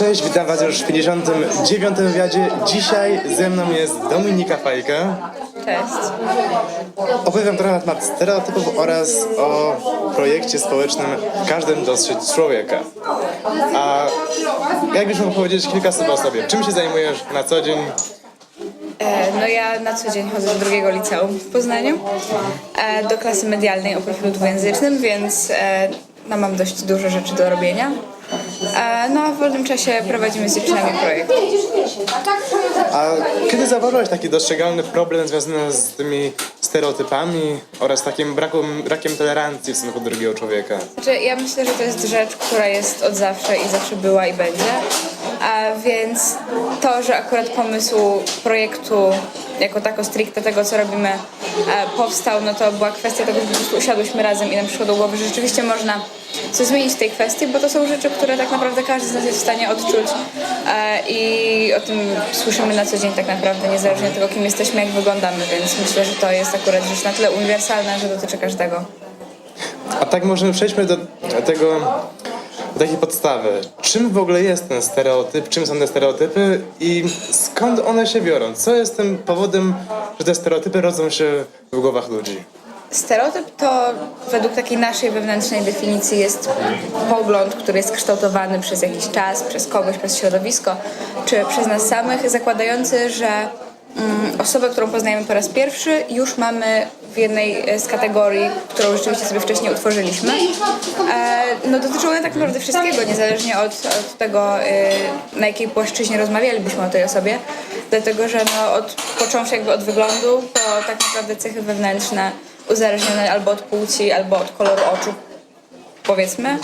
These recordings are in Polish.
Cześć, witam Was już w 59. wywiadzie. Dzisiaj ze mną jest Dominika Fajka. Cześć. Opowiem trochę na temat stereotypów oraz o projekcie społecznym W każdym dostrzec człowieka. A jakbyś mógł powiedzieć kilka słów o sobie? Czym się zajmujesz na co dzień? E, No ja na co dzień chodzę do drugiego liceum w Poznaniu, e, do klasy medialnej o profilu dwujęzycznym, więc e, no, mam dość dużo rzeczy do robienia. E, No a w wolnym czasie prowadzimy z dziewczynami projekt. A kiedy zauważyłeś taki dostrzegalny problem związany z tymi stereotypami oraz takim brakiem, brakiem tolerancji w stosunku do drugiego człowieka? Znaczy, ja myślę, że to jest rzecz, która jest od zawsze i zawsze była i będzie. A więc to, że akurat pomysł projektu jako tako stricte tego, co robimy, e, powstał, no to była kwestia tego, że po prostu usiadłyśmy razem i nam przyszło do głowy, że rzeczywiście można coś zmienić w tej kwestii, bo to są rzeczy, które tak naprawdę każdy z nas jest w stanie odczuć e, i o tym słyszymy na co dzień tak naprawdę, niezależnie od tego, kim jesteśmy, jak wyglądamy, więc myślę, że to jest akurat rzecz na tyle uniwersalna, że dotyczy każdego. A tak może przejdźmy do tego, do takiej podstawy. Czym w ogóle jest ten stereotyp? Czym są te stereotypy i skąd one się biorą? Co jest tym powodem, że te stereotypy rodzą się w głowach ludzi? Stereotyp to według takiej naszej wewnętrznej definicji jest pogląd, który jest kształtowany przez jakiś czas, przez kogoś, przez środowisko, czy przez nas samych, zakładający, że osobę, którą poznajemy po raz pierwszy, już mamy w jednej e, z kategorii, którą rzeczywiście sobie wcześniej utworzyliśmy. E, no dotyczą one tak naprawdę wszystkiego, niezależnie od, od tego, e, na jakiej płaszczyźnie rozmawialibyśmy o tej osobie, dlatego że no, od, począwszy jakby od wyglądu, to tak naprawdę cechy wewnętrzne, uzależnione albo od płci, albo od koloru oczu, powiedzmy.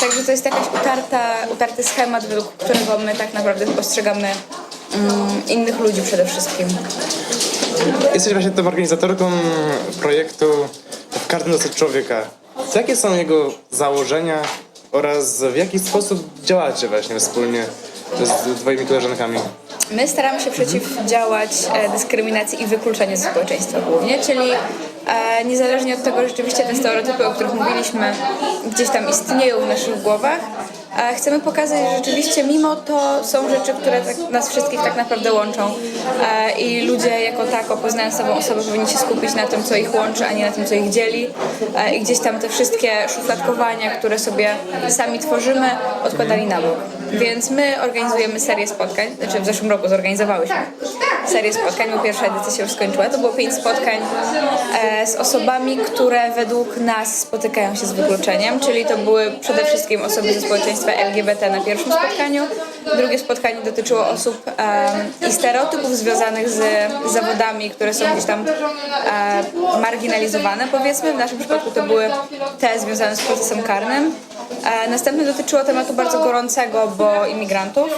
Także to jest jakaś utarta, utarty schemat, według którego my tak naprawdę postrzegamy mm, innych ludzi przede wszystkim. Jesteś właśnie tą organizatorką projektu W każdym dosyć człowieka. Jakie są jego założenia oraz w jaki sposób działacie właśnie wspólnie z twoimi koleżankami? My staramy się przeciwdziałać e, dyskryminacji i wykluczeniu ze społeczeństwa głównie, czyli e, niezależnie od tego, że rzeczywiście te stereotypy, o których mówiliśmy, gdzieś tam istnieją w naszych głowach, chcemy pokazać, że rzeczywiście mimo to są rzeczy, które tak, nas wszystkich tak naprawdę łączą e, i ludzie jako tako, poznając nową osobę, powinni się skupić na tym, co ich łączy, a nie na tym, co ich dzieli e, i gdzieś tam te wszystkie szufladkowania, które sobie sami tworzymy, odkładali na bok. Więc my organizujemy serię spotkań, znaczy w zeszłym roku zorganizowałyśmy serię spotkań, bo pierwsza edycja się już skończyła. To było pięć spotkań e, z osobami, które według nas spotykają się z wykluczeniem, czyli to były przede wszystkim osoby ze społeczeństwa LGBT na pierwszym spotkaniu. Drugie spotkanie dotyczyło osób e, i stereotypów związanych z zawodami, które są gdzieś tam e, marginalizowane, powiedzmy. W naszym przypadku to były te związane z procesem karnym. E, Następne dotyczyło tematu bardzo gorącego, bo imigrantów.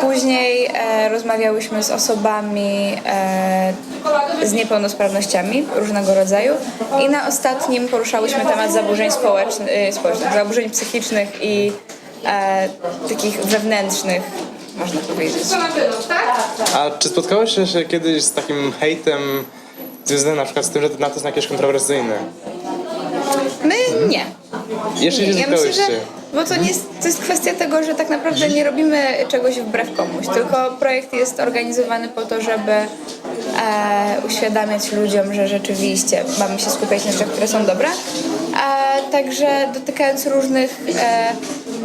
Później e, rozmawiałyśmy z osobami e, z niepełnosprawnościami różnego rodzaju i na ostatnim poruszałyśmy temat zaburzeń społecznych, e, społecznych zaburzeń psychicznych i takich wewnętrznych, można powiedzieć. A czy spotkałeś się kiedyś z takim hejtem związanym na przykład z tym, że na to są jakieś kontrowersyjne? Nie. Jeszcze się Ja myślę, że bo to, nie jest, to jest kwestia tego, że tak naprawdę nie robimy czegoś wbrew komuś, tylko projekt jest organizowany po to, żeby e, uświadamiać ludziom, że rzeczywiście mamy się skupiać na rzeczach, które są dobre. A także dotykając różnych e,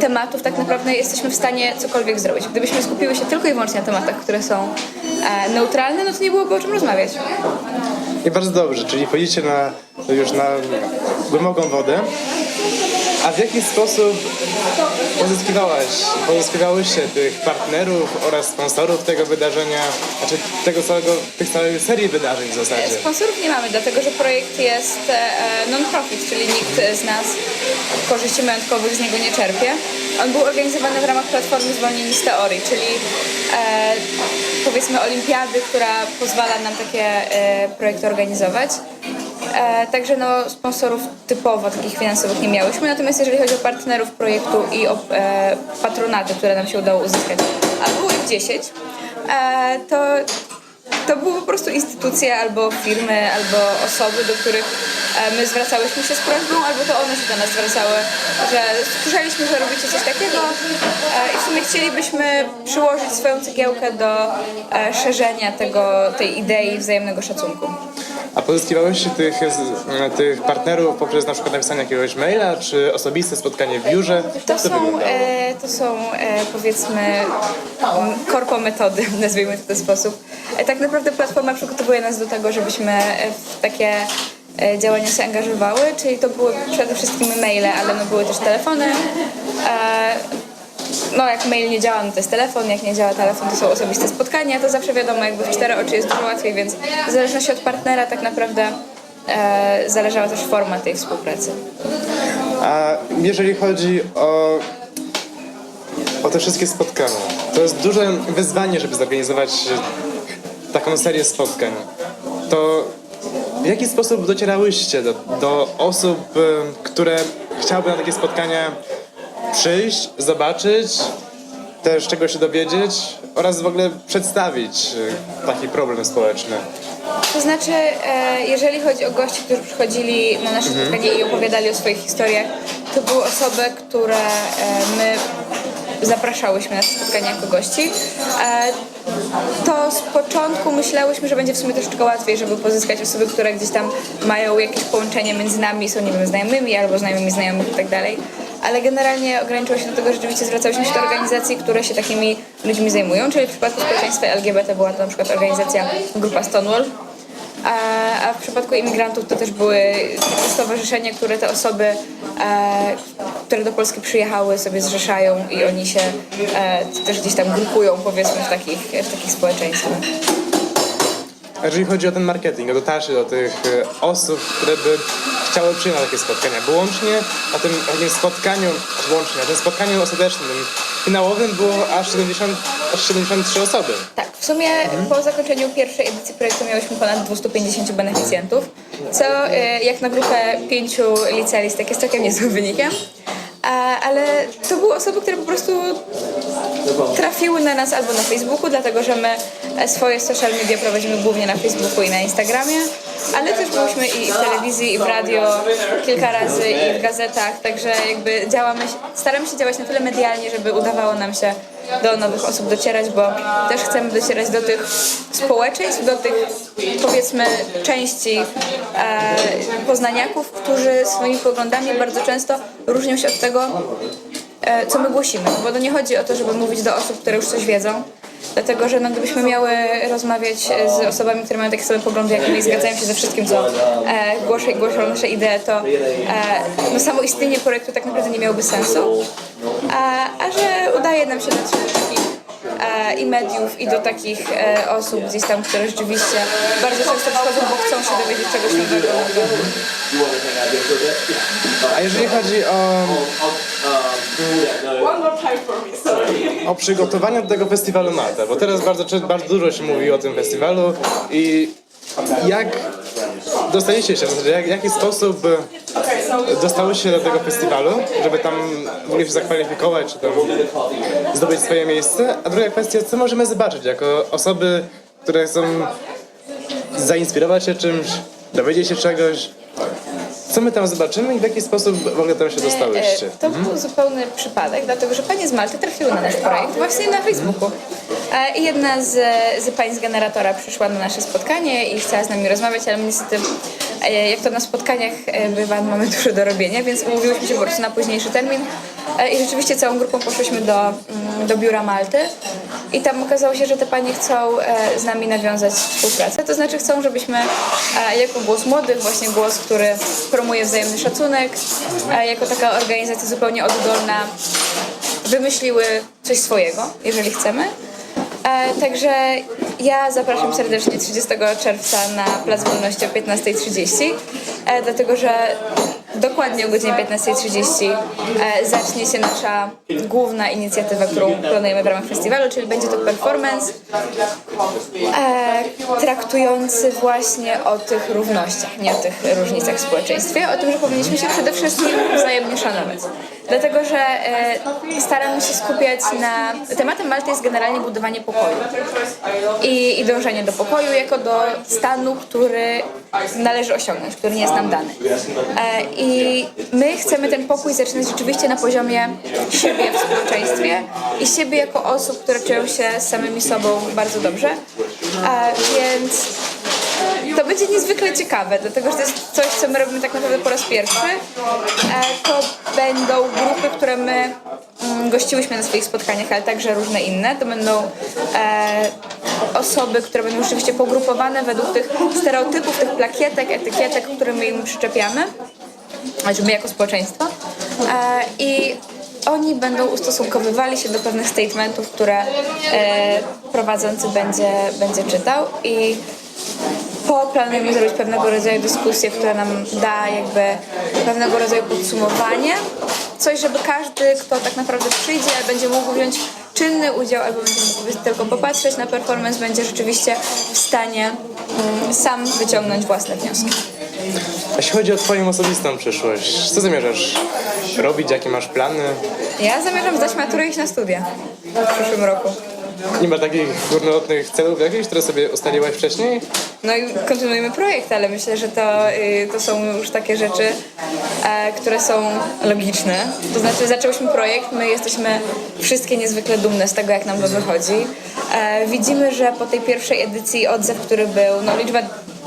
tematów, tak naprawdę jesteśmy w stanie cokolwiek zrobić. Gdybyśmy skupiły się tylko i wyłącznie na tematach, które są e, neutralne, no to nie byłoby o czym rozmawiać. I bardzo dobrze, czyli wchodzicie na, już na głęboką wodę. A w jaki sposób pozyskiwałaś, pozyskiwałyście tych partnerów oraz sponsorów tego wydarzenia, znaczy tego całego, tych całej serii wydarzeń w zasadzie? Sponsorów nie mamy, dlatego że projekt jest e, non-profit, czyli nikt z nas korzyści majątkowych z niego nie czerpie. On był organizowany w ramach platformy Zwolnieni z Teorii, czyli e, powiedzmy olimpiady, która pozwala nam takie e, projekty organizować. E, także no, sponsorów typowo takich finansowych nie miałyśmy, natomiast jeżeli chodzi o partnerów projektu i o e, patronaty, które nam się udało uzyskać, a było ich 10, e, to to były po prostu instytucje albo firmy, albo osoby, do których e, my zwracałyśmy się z prośbą, albo to one się do nas zwracały, że słyszeliśmy, że robicie coś takiego, sumie chcielibyśmy przyłożyć swoją cegiełkę do e, szerzenia tego, tej idei wzajemnego szacunku. A pozyskiwałeś tych, z- tych partnerów poprzez na przykład napisanie jakiegoś maila, czy osobiste spotkanie w biurze? To to są, e, to są e, powiedzmy m, korpo metody, nazwijmy to w ten sposób. E, tak naprawdę platforma przygotowuje nas do tego, żebyśmy e, w takie e, działania się angażowały, czyli to były przede wszystkim maile, ale no były też telefony. E, no jak mail nie działa, no to jest telefon, jak nie działa telefon, to są osobiste spotkania, to zawsze wiadomo, jakby w cztery oczy jest dużo łatwiej, więc w zależności od partnera tak naprawdę e, zależała też forma tej współpracy. A jeżeli chodzi o, o te wszystkie spotkania, to jest duże wyzwanie, żeby zorganizować taką serię spotkań. To w jaki sposób docierałyście do, do osób, y, które chciałyby na takie spotkania przyjść, zobaczyć, też czegoś się dowiedzieć oraz w ogóle przedstawić y, taki problem społeczny? To znaczy, e, jeżeli chodzi o gości, którzy przychodzili na nasze spotkanie i opowiadali o swoich historiach, to były osoby, które e, my zapraszałyśmy na te spotkania jako gości. E, To z początku myślałyśmy, że będzie w sumie troszeczkę łatwiej, żeby pozyskać osoby, które gdzieś tam mają jakieś połączenie między nami, są nie wiem, znajomymi albo znajomymi znajomych i tak dalej. Ale generalnie ograniczyło się do tego, że rzeczywiście zwracałyśmy się do organizacji, które się takimi ludźmi zajmują, czyli w przypadku społeczeństwa LGBT była to na przykład organizacja Grupa Stonewall, a, a w przypadku imigrantów to też były stowarzyszenia, które te osoby, e, które do Polski przyjechały, sobie zrzeszają i oni się e, też gdzieś tam grupują, powiedzmy, w takich, w takich społeczeństwach. A jeżeli chodzi o ten marketing, o dotarcie do tych e, osób, które by chciały przyjść na takie spotkania, bo łącznie na tym takim spotkaniu, łącznie na tym spotkaniu ostatecznym, finałowym było aż, 70, aż 73 osoby. Tak, w sumie po zakończeniu pierwszej edycji projektu miałyśmy ponad 250 beneficjentów, co e, jak na grupę pięciu licealistek jest całkiem niezłym wynikiem. Ale to były osoby, które po prostu trafiły na nas albo na Facebooku, dlatego że my e, swoje social media prowadzimy głównie na Facebooku i na Instagramie, ale też byliśmy i w telewizji, i w radio kilka razy, i w gazetach, także jakby działamy, staramy się działać na tyle medialnie, żeby udawało nam się do nowych osób docierać, bo też chcemy docierać do tych społeczeństw, do tych powiedzmy części e, poznaniaków, którzy swoimi poglądami bardzo często różnią się od tego, co my głosimy. Bo to nie chodzi o to, żeby mówić do osób, które już coś wiedzą, dlatego że no, gdybyśmy miały rozmawiać e, z osobami, które mają takie same poglądy jak my i zgadzają się ze wszystkim, co e, głoszę i głoszą nasze idee, to e, no, samo istnienie projektu tak naprawdę nie miałoby sensu. A, a że udaje nam się dotrzeć do takich e, i mediów, i do takich e, osób gdzieś tam, które rzeczywiście bardzo często przychodzą, bo chcą się dowiedzieć czegoś nowego. A jeżeli chodzi o, One more time for me, sorry. o przygotowania do tego festiwalu Malta, bo teraz bardzo, bardzo dużo się mówi o tym festiwalu i jak dostaliście się, w jak, jaki sposób się do tego festiwalu, żeby tam w ogóle się zakwalifikować, czy tam zdobyć swoje miejsce? A druga kwestia, co możemy zobaczyć jako osoby, które chcą zainspirować się czymś, dowiedzieć się czegoś? Co my tam zobaczymy i w jaki sposób w ogóle tam się dostałyście? E, To był zupełny przypadek, dlatego że panie z Malty trafiły na nasz projekt właśnie na Facebooku. E, I jedna z, z pań z generatora przyszła na nasze spotkanie i chciała z nami rozmawiać, ale my niestety, e, jak to na spotkaniach e, bywa, mamy dużo do robienia, więc umówiłyśmy się po prostu na późniejszy termin. E, I rzeczywiście całą grupą poszłyśmy do, mm, do biura Malty i tam okazało się, że te panie chcą e, z nami nawiązać współpracę. To znaczy chcą, żebyśmy e, jako głos młodych, właśnie głos, który promuje wzajemny szacunek, e, jako taka organizacja zupełnie oddolna, wymyśliły coś swojego, jeżeli chcemy. E, także ja zapraszam serdecznie 30 czerwca na Plac Wolności o 15.30, e, dlatego że dokładnie o godzinie 15.30 e, zacznie się nasza główna inicjatywa, którą planujemy w ramach festiwalu, czyli będzie to performance e, traktujący właśnie o tych równościach, nie o tych różnicach w społeczeństwie, o tym, że powinniśmy się przede wszystkim wzajemnie szanować. Dlatego że e, staramy się skupiać na... Tematem Malty jest generalnie budowanie pokoju i, i dążenie do pokoju jako do stanu, który należy osiągnąć, który nie jest nam dany. E, I my chcemy ten pokój zaczynać rzeczywiście na poziomie siebie w społeczeństwie i siebie jako osób, które czują się samymi sobą bardzo dobrze. E, Więc to będzie niezwykle ciekawe, dlatego że to jest coś, co my robimy tak naprawdę po raz pierwszy. E, To będą grupy, które my mm, gościłyśmy na swoich spotkaniach, ale także różne inne. To będą e, osoby, które będą rzeczywiście pogrupowane według tych stereotypów, tych plakietek, etykietek, które my im przyczepiamy, znaczy my jako społeczeństwo. E, I oni będą ustosunkowywali się do pewnych statementów, które prowadzący będzie, będzie czytał i po planujemy zrobić pewnego rodzaju dyskusję, która nam da jakby pewnego rodzaju podsumowanie. Coś, żeby każdy, kto tak naprawdę przyjdzie, będzie mógł wziąć czynny udział albo będzie mógł tylko popatrzeć na performance, będzie rzeczywiście w stanie mm, sam wyciągnąć własne wnioski. Jeśli chodzi o twoją osobistą przyszłość, co zamierzasz robić, jakie masz plany? Ja zamierzam zdać maturę i iść na studia w przyszłym roku. Nie ma takich górnolotnych celów jakichś, które sobie ustaliłaś wcześniej? No i kontynuujemy projekt, ale myślę, że to, y, to są już takie rzeczy, e, które są logiczne. To znaczy zaczęłyśmy projekt, my jesteśmy wszystkie niezwykle dumne z tego, jak nam to wychodzi. E, Widzimy, że po tej pierwszej edycji odzew, który był, no liczba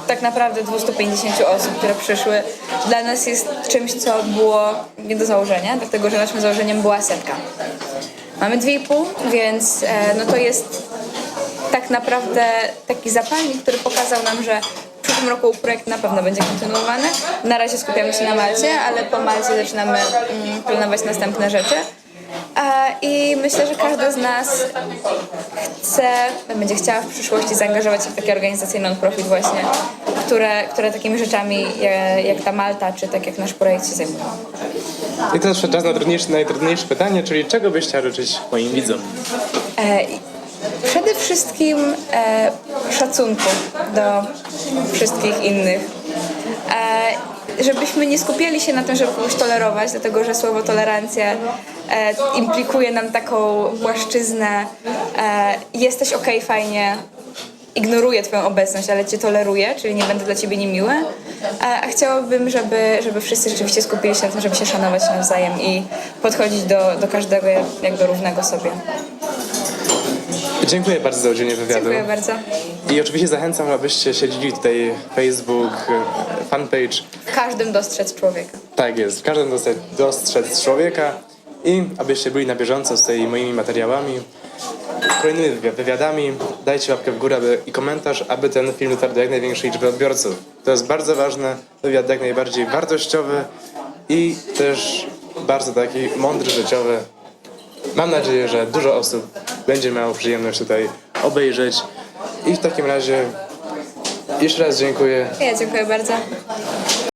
tak naprawdę 250 osób, które przyszły, dla nas jest czymś, co było nie do założenia, dlatego że naszym założeniem była setka. Mamy 2,5, więc e, no to jest tak naprawdę taki zapalnik, który pokazał nam, że w przyszłym roku projekt na pewno będzie kontynuowany. Na razie skupiamy się na Malcie, ale po Malcie zaczynamy mm, planować następne rzeczy. E, I myślę, że każda z nas chce, będzie chciała w przyszłości zaangażować się w takie organizacje non-profit właśnie, które, które takimi rzeczami e, jak ta Malta, czy tak jak nasz projekt się zajmują. I teraz przyszedł czas na trudniejsze, najtrudniejsze pytanie, czyli czego byś chciała życzyć moim widzom? E, Przede wszystkim szacunku do wszystkich innych. E, żebyśmy nie skupiali się na tym, żeby kogoś tolerować, dlatego że słowo tolerancja e, implikuje nam taką płaszczyznę e, jesteś okej, fajnie, ignoruję twoją obecność, ale cię toleruję, czyli nie będę dla ciebie niemiły. A, a chciałabym, żeby, żeby wszyscy rzeczywiście skupili się na tym, żeby się szanować nawzajem i podchodzić do, do każdego jak do równego sobie. Dziękuję bardzo za udzielenie wywiadu. Dziękuję bardzo. I oczywiście zachęcam, abyście śledzili tutaj Facebook, e, fanpage. W każdym dostrzec człowieka. Tak jest, w każdym dostać, dostrzec człowieka i abyście byli na bieżąco z tymi moimi materiałami, kolejnymi wywi- wywiadami. Dajcie łapkę w górę aby, i komentarz, aby ten film dotarł do jak największej liczby odbiorców. To jest bardzo ważne, wywiad jak najbardziej wartościowy i też bardzo taki mądry, życiowy. Mam nadzieję, że dużo osób będzie miało przyjemność tutaj obejrzeć. I w takim razie jeszcze raz dziękuję. Ja dziękuję bardzo.